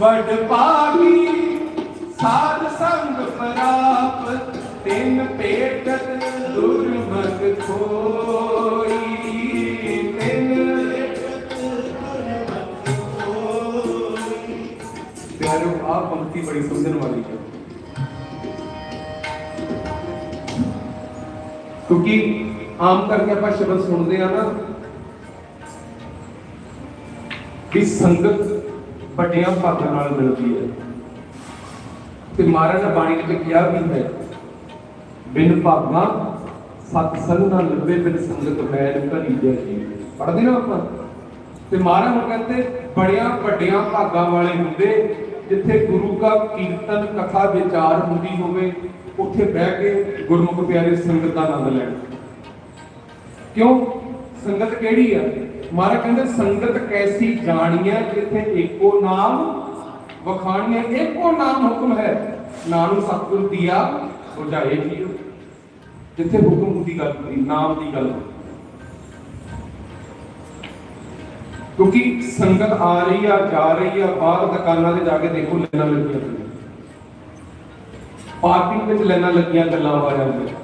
ਵਡ ਪਾਗੀ ਸਾਧ ਸੰਗ ਪਰਾਪ, ਤਿੰਨ ਭੇਟਤ ਦੁਰਮਤ ਕੋਈ ਤਿੰਨ ਪਿਆਰੋ ਆ ਪੰਕਤੀ ਬੜੀ ਸਮਝਣ ਵਾਲੀ ਹੈ। ਕਿਉਂਕਿ ਆਮ ਕਰਕੇ ਆਪਾਂ ਸ਼ਬਦ ਸੁਣਦੇ ਆ ਨਾ ਕਿ ਸੰਗਤ ਵੱਡਿਆਂ ਭਾਗਾਂ ਨਾਲ ਮਿਲਦੀ ਹੈ। ਤੇ ਮਹਾਰਾਜ ਬਾਣੀ ਵਿੱਚ ਕਿਹਾ ਵੀ ਹੈ, ਬਿਨ ਭਾਗਾਂ ਸਤ ਸੰਗ ਨਾ ਲੱਭੇ, ਬਿਨ ਸੰਗਤ ਮੈਲ ਘਰੀ ਜੈ ਜੀ ਪੜ੍ਹਦੇ ਨਾ ਆਪਾਂ। ਤੇ ਮਹਾਰਾਜ ਨੂੰ ਕਹਿੰਦੇ ਬੜਿਆਂ ਵੱਡਿਆਂ ਭਾਗਾਂ ਵਾਲੇ ਹੁੰਦੇ, ਜਿੱਥੇ ਗੁਰੂ ਦਾ ਕੀਰਤਨ, ਕਥਾ, ਵਿਚਾਰ ਹੁੰਦੀ ਹੋਵੇ, ਉੱਥੇ ਬਹਿ ਕੇ ਗੁਰਮੁਖ ਪਿਆਰੇ ਸੰਗਤ ਦਾ ਆਨੰਦ ਲੈਣ। ਕਿਉਂ? ਸੰਗਤ ਕਿਹੜੀ ਆ? ਮਹਾਰਾਜ ਕਹਿੰਦੇ ਸੰਗਤ ਕੈਸੀ ਜਾਣੀਐ ਜਿੱਥੇ ਏਕੋ ਨਾਮ ਵਖਾਣੀਐ ਏਕੋ ਨਾਮ ਹੁਕਮ ਹੈ। ਨਾਮ ਸਤਿਗੁਰ ਦੀਆ ਬੁਝਾਏ ਜੀਓ ਜਿੱਥੇ ਹੁਕਮ ਦੀ ਗੱਲ ਹੁੰਦੀ, ਨਾਮ ਦੀ ਗੱਲ ਕਿਉਂਕਿ ਸੰਗਤ ਆ ਰਹੀ ਆ, ਜਾ ਰਹੀ ਆ, ਬਾਹਰ ਦੁਕਾਨਾਂ ਤੇ ਜਾ ਕੇ ਦੇਖੋ ਲੈਣਾ ਲੱਗੀਆਂ ਪਈਆਂ ਪਾਰਕਿੰਗ ਵਿੱਚ ਲੈਣਾ ਲੱਗੀਆਂ ਗੱਲਾਂ ਆ ਜਾਂਦੀਆਂ।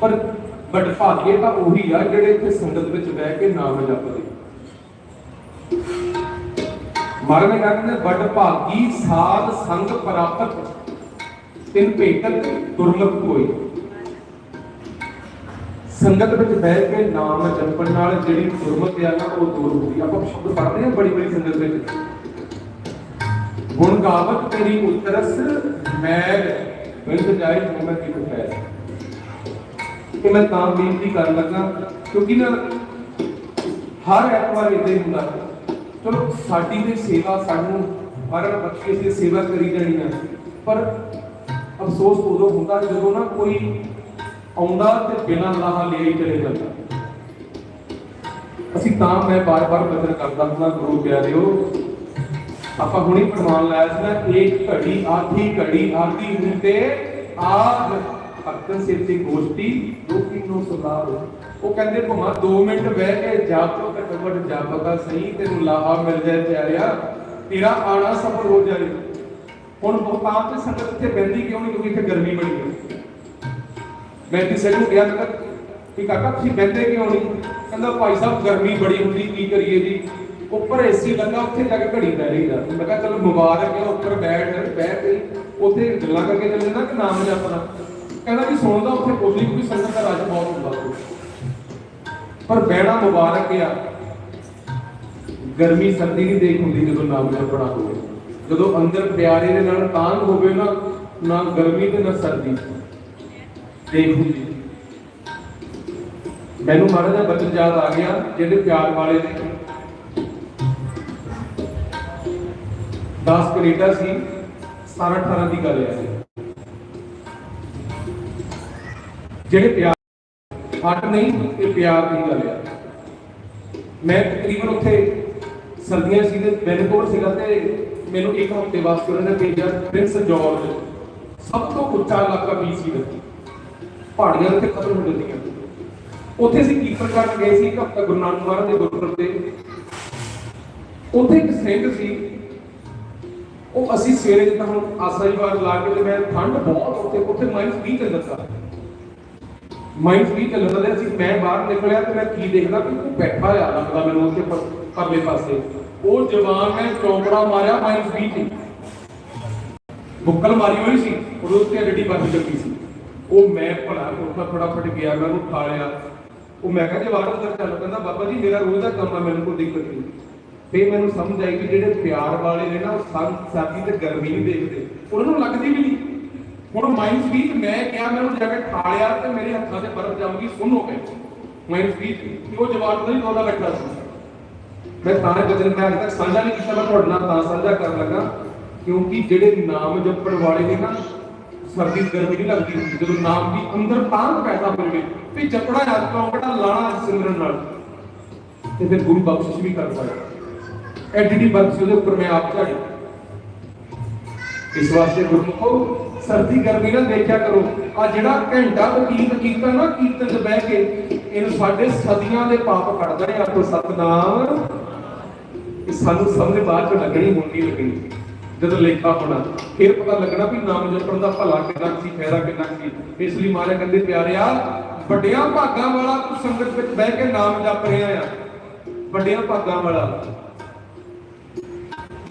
ਪਰ ਬਟ ਭਾਗੇ ਤਾਂ ਉਹੀ ਆ ਜਿਹੜੇ ਇੱਥੇ ਸੰਗਤ ਵਿੱਚ ਬਹਿ ਕੇ ਨਾਮ ਜਪਦੇ। ਮਹਾਰਾਜ ਕਹਿੰਦੇ ਬਟ ਭਾਗੀ ਸਾਧ ਸੰਗ ਪ੍ਰਾਪਤ ਤਿੰਨ ਭੇਟਤ ਦੁਰਲਭ ਕੋਈ। ਸੰਗਤ ਵਿੱਚ ਬਹਿ ਕੇ ਨਾਮ ਜਪਣ ਨਾਲ ਜਿਹੜੀ ਦੁਰਮਤ ਆ ਨਾ, ਉਹ ਦੂਰ ਹੁੰਦੀ। ਆਪਾਂ ਸ਼ਬਦ ਪੜ੍ਹਦੇ ਆ ਬੜੀ ਬੜੀ ਸੰਗਤ ਵਿੱਚ। ਗੁਣ ਗਾਵਤ ਤੇਰੀ ਉਤਰਸ ਮੈਗ ਬਿੰਦ ਜਾਏ ਮੈਂ ਕੀ ਫੈਸ ਕਿ ਮੈਂ ਤਾਂ ਬੇਨਤੀ ਕਰਨ ਲੱਗਾ, ਕਿਉਂਕਿ ਨਾ ਹਰ ਐਤਵਾਰ ਇਦਾਂ ਹੀ ਹੁੰਦਾ। ਚਲੋ, ਸਾਡੀ ਤੇ ਸੇਵਾ ਸਾਨੂੰ ਹਰ ਬਖਸ਼ੀ ਅਸੀਂ ਸੇਵਾ ਕਰੀ ਜਾਣੀ ਆ। ਪਰ ਅਫਸੋਸ ਉਦੋਂ ਹੁੰਦਾ ਜਦੋਂ ਨਾ ਕੋਈ ਆਉਂਦਾ ਤੇ ਬਿਨਾਂ ਲਾਹਾ ਲਿਆ ਹੀ ਚਲੇ ਜਾਂਦਾ। ਅਸੀਂ ਤਾਂ ਮੈਂ ਬਾਰ-ਬਾਰ ਬਚਨ ਕਰਦਾ ਹੁੰਦਾ, ਗੁਰੂ ਪਿਆਰਿਓ, ਆਪਾਂ ਹੁਣੇ ਪ੍ਰਮਾਣ ਲਾਇਆ ਸੀ ਨਾ ਇੱਕ ਘੜੀ ਆਧੀ ਘੜੀ ਆਧੀ ਹੁੰਦੇ ਆਗ। ਭਗਤਨ ਸਿਰ ਤੇ ਗੋਸ਼ਟੀ ਲੋਕੀ ਨੂੰ ਸੁਲਾਹ ਉਹ ਕਹਿੰਦੇ ਭਮਾ 2 ਮਿੰਟ ਬਹਿ ਕੇ ਜਾਪ ਤੋਂ ਘੱਟੋ ਜਾਪਦਾ ਸਹੀ, ਤੈਨੂੰ ਲਾਹਾ ਮਿਲ ਜਾਏ ਪਿਆਰਿਆ। ਤੇਰਾ ਆਣਾ ਸਫਲ ਹੋ ਜਾਏ। ਹੁਣ ਬਹੁਤਾਂ ਤੇ ਸੰਗਤ ਇੱਥੇ ਬੈੰਦੀ ਕਿਉਂ ਨਹੀਂ? ਕਿਉਂਕਿ ਇੱਥੇ ਗਰਮੀ ਬੜੀ ਹੈ। ਮੈਂ ਕਿਸੇ ਨੂੰ ਕਿਹਾ ਮੈਂ ਕਿ ਕਾਕਾ, ਤੁਸੀਂ ਬੈਠੇ ਕਿਉਂ ਨਹੀਂ? ਕਹਿੰਦਾ, ਭਾਈ ਸਾਹਿਬ, ਗਰਮੀ ਬੜੀ ਹੁੰਦੀ, ਕੀ ਕਰੀਏ ਜੀ? ਉੱਪਰ ਏਸੀ ਲੱਗਾ, ਉੱਥੇ ਜਾ ਕੇ ਘੜੀ ਪੈ ਰਹੀ ਦਾ ਮੈਂ ਕਿਹਾ, ਚਲੋ, ਮੁਬਾਰਕ ਹੈ, ਉੱਪਰ ਬੈਠ ਬੈਠ ਕੇ ਉੱਥੇ ਗੱਲਾਂ ਕਰਕੇ ਚੱਲੇ ਨਾ, ਕਿ ਨਾਮ ਜਪਣਾ ਕਹਿੰਦਾ ਵੀ ਸੁਣਦਾ ਉੱਥੇ ਕੋਈ ਕੋਈ ਸੰਗਤ ਦਾ ਰਾਜ ਬਹੁਤ ਹੁੰਦਾ। ਪਰ ਬਹਿਣਾ ਮੁਬਾਰਕ ਆ। ਗਰਮੀ ਸਰਦੀ ਦੀ ਦੇਖ ਹੁੰਦੀ ਜਦੋਂ ਨਾਮ ਜਪਣਾ ਹੋਵੇ। ਜਦੋਂ ਅੰਦਰ ਪਿਆਰੇ ਦੇ ਨਾਲ ਤਾਂਗ ਹੋਵੇ ਨਾ ਨਾ ਗਰਮੀ ਤੇ ਨਾ ਸਰਦੀ। ਦੇਖ ਹੁੰਦੀ। ਮੈਨੂੰ ਮਾੜਾ ਜਿਹਾ ਬਚਨ ਯਾਦ ਆ ਗਿਆ, ਜਿਹੜੇ ਪਿਆਰ ਵਾਲੇ ਨੇ। 10 ਕੈਨੇਡਾ ਸੀ 17 18 ਦੀ ਗੱਲ ਹੈ। ਜਿਹੜੇ ਪਿਆਰ ਹੱਟ ਨਹੀਂ, ਇਹ ਪਿਆਰ ਦੀ ਗੱਲ ਹੈ ਮੈਂ ਤਕਰੀਬਨ ਉੱਥੇ ਸਰਦੀਆਂ ਸੀ ਤੇ ਵੈਨਕੂਵਰ ਸੀਗਾ ਤੇ ਮੈਨੂੰ ਇੱਕ ਹਫ਼ਤੇ ਵਾਸਤੇ ਉਹਨਾਂ ਨੇ ਭੇਜਿਆ ਪ੍ਰਿੰਸ ਜਾਰਜ ਸਭ ਤੋਂ ਉੱਚਾ ਇਲਾਕਾ BC ਦਾ ਪਹਾੜੀਆਂ ਉੱਤੇ ਖਤਮ ਹੋ ਜਾਂਦੀਆਂ। ਉੱਥੇ ਅਸੀਂ ਕੀਰਤਨ ਕਰਨ ਗਏ ਸੀ ਇੱਕ ਹਫ਼ਤਾ ਗੁਰੂ ਨਾਨਕ ਮਹਾਰਾਜ ਦੇ ਗੁਰਪੁਰਬ ਤੇ। ਉੱਥੇ ਇੱਕ ਸਿੰਘ ਸੀ। ਉਹ ਅਸੀਂ ਸਵੇਰੇ ਜਿੱਦਾਂ ਹੁਣ ਆਸਾ ਜੀ ਵਾਰ ਲਾ ਕੇ ਤੇ ਮੈਂ ਠੰਡ ਬਹੁਤ ਉੱਥੇ ਉੱਥੇ ਮਾਈਨਸ 20 ਚੱਲ ਜਾਂਦਾ ਮਾਈਨਸ 20 ਚੱਲ ਜਾਂਦਾ ਸੀ। ਮੈਂ ਬਾਹਰ ਨਿਕਲਿਆ ਤੇ ਮੈਂ ਕੀ ਦੇਖਦਾ ਕਿ ਉਹ ਬੈਠਾ ਆ, ਲੱਗਦਾ ਮੈਨੂੰ ਉੱਥੇ ਪਰਲੇ ਪਾਸੇ। ਉਹ ਜਵਾਨ ਨੇ ਚੌਂਕੜਾ ਮਾਰਿਆ ਮਾਈਨਸ 20 ਤੇ ਬੁੱਕਲ ਮਾਰੀ ਹੋਈ ਸੀ, ਉਹਦੇ ਉੱਤੇ ਐਡੀ ਬਰਫ ਲੱਗੀ ਸੀ। ਉਹ ਮੈਂ ਭਲਾ ਉੱਠਾ ਫਟਾਫਟ ਗਿਆ, ਮੈਂ ਉਹਨੂੰ ਉਠਾ ਲਿਆ। ਉਹ ਮੈਂ ਕਿਹਾ, ਜੇ ਬਾਹਰ ਅੰਦਰ ਚੱਲ ਕਹਿੰਦਾ ਬਾਬਾ ਜੀ, ਮੇਰਾ ਰੋਜ਼ ਦਾ ਕੰਮ ਆ, ਮੈਨੂੰ ਕੋਈ ਦਿੱਕਤ ਨਹੀਂ। ਫੇ ਮੈਨੂੰ ਸਮਝ ਆਈ ਕਿ ਜਿਹੜੇ ਪਿਆਰ ਵਾਲੇ ਨੇ ਨਾ, ਉਹ ਸਰ- ਸਰਦੀ ਤੇ ਗਰਮੀ ਨਹੀਂ ਦੇਖਦੇ। ਉਹਨਾਂ ਨੂੰ ਲੱਗਦੀ ਵੀ ਨਹੀਂ ਹੁਣ ਮਾਈਨਸ 20 ਮੈਂ ਕਿਹਾ ਮੈਂ ਜਾ ਕੇ ਠਾਲਿਆ ਤੇ ਮੇਰੇ ਹੱਥਾਂ ਤੇ ਬਰਫ਼ ਜੰਮ ਗਈ ਸੁੰਨ ਹੋ ਗਈ ਮਾਈਨਸ 20 ਉਹ ਜਵਾਨ ਨਹੀਂ ਦੋਲਾ ਬੈਠਾ ਸੀ। ਮੈਂ ਤਾਂ ਬਚਨ ਮੈਂ ਅਜੇ ਤੱਕ ਸਾਂਝਾ ਨਹੀਂ ਕੀਤਾ, ਮੈਂ ਤੁਹਾਡੇ ਨਾਲ ਤਾਂ ਸਾਂਝਾ ਕਰਨ ਲੱਗਾ, ਕਿਉਂਕਿ ਜਿਹੜੇ ਨਾਮ ਜਪਣ ਵਾਲੇ ਨੇ ਨਾ, ਸਰਦੀ ਗਰਮੀ ਨਹੀਂ ਲੱਗਦੀ ਜਦੋਂ ਨਾਮ ਦੀ ਅੰਦਰ ਤਾਂ ਪੈਦਾ ਹੋਵੇ ਵੀ ਜਪੜਾ ਹੱਥ ਕੌਂਕੜਾ ਲਾਣਾ ਸਿਮਰਨ ਨਾਲ। ਤੇ ਫਿਰ ਗੁਰੂ ਬਖਸ਼ਿਸ਼ ਵੀ ਕਰ ਪਾਇਆ। ਐਡੀ ਦੀ ਬਖਸ਼ਿਸ਼ ਉਹਦੇ ਉੱਪਰ ਮੈਂ ਆਪ ਝਾੜੀ। ਇਸ ਵਾਸਤੇ ਗੁਰਮੁਖੋ ਸਰਦੀ ਗਰਮੀ ਨਾ ਦੇਖਿਆ ਕਰੋ। ਆ ਜਿਹੜਾ ਘੰਟਾ ਬਤੀਤ ਕੀਤਾ ਨਾ, ਕੀਰਤਨ 'ਚ ਬਹਿ ਕੇ ਇਹਨੂੰ ਸਾਡੇ ਸਦੀਆਂ ਦੇ ਪਾਪ ਕੱਢਦਾ ਹੈ। ਆਪੋ ਸਤਨਾਮ। ਇਹ ਸਾਨੂੰ ਸਮਝ ਬਾਅਦ ਚ ਲੱਗਣੀ, ਹੁਣ ਲੱਗਣੀ। ਜਦੋਂ ਲੇਖਾ ਹੋਣਾ, ਫਿਰ ਪਤਾ ਲੱਗਣਾ ਵੀ ਨਾਮ ਜਪਣ ਦਾ ਭਲਾ ਕਿੰਨਾ ਕੁ ਸੀ ਫਾਇਦਾ ਕਿੰਨਾ ਸੀ। ਇਸ ਲਈ ਮਹਾਰਾਜ ਕਹਿੰਦੇ ਪਿਆਰਿਆ ਵੱਡਿਆਂ ਭਾਗਾਂ ਵਾਲਾ ਤੂੰ ਸੰਗਤ ਵਿੱਚ ਬਹਿ ਕੇ ਨਾਮ ਜਪ ਰਿਹਾ ਆ। ਵੱਡਿਆਂ ਭਾਗਾਂ ਵਾਲਾ।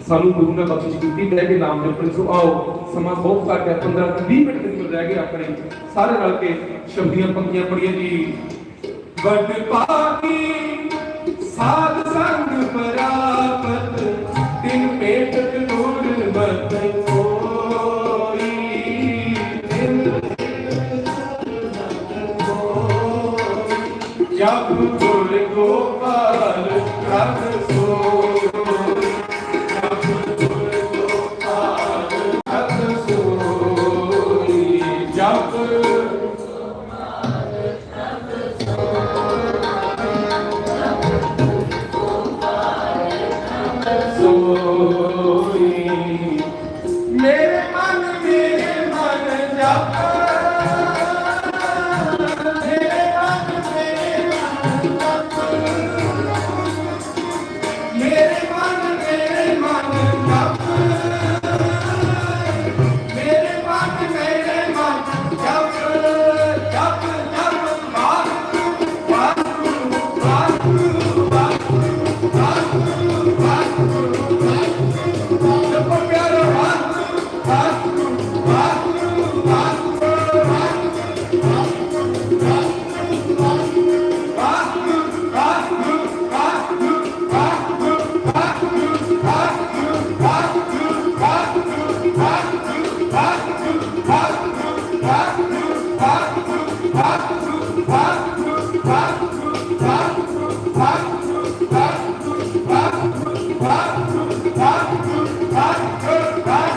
ਸਾਨੂੰ ਗੁਰੂ ਨੇ ਬਖਸ਼ਿਸ਼ ਕੀਤੀ, ਬਹਿ ਕੇ ਨਾਮ ਜਪਣ ਸੋ ਆਓ, ਸਮਾਂ ਬਹੁਤ ਘੱਟ ਹੈ 15 ਤੋਂ 20 ਮਿੰਟ ਤੱਕ ਰਹਿ ਗਏ ਆਪਣੇ। ਸਾਰੇ ਰਲ ਕੇ ਸ਼ਬਦੀਆਂ ਪੰਕਤੀਆਂ ਪੜੀਆਂ ਜੀ। ਵੱਡ ਪਾਕੀ ਸਾਧ ਸੰਗ ਪ੍ਰਾਪਤ, ਤਿਨ ਪੇਟਕ ਨੂਰ ਬਤ ਕੋਈ ਗੁਰ ਗੋਪਾਲ, ਪ੍ਰਭ ਸੋਈ Quatro, quatro, quatro, quatro.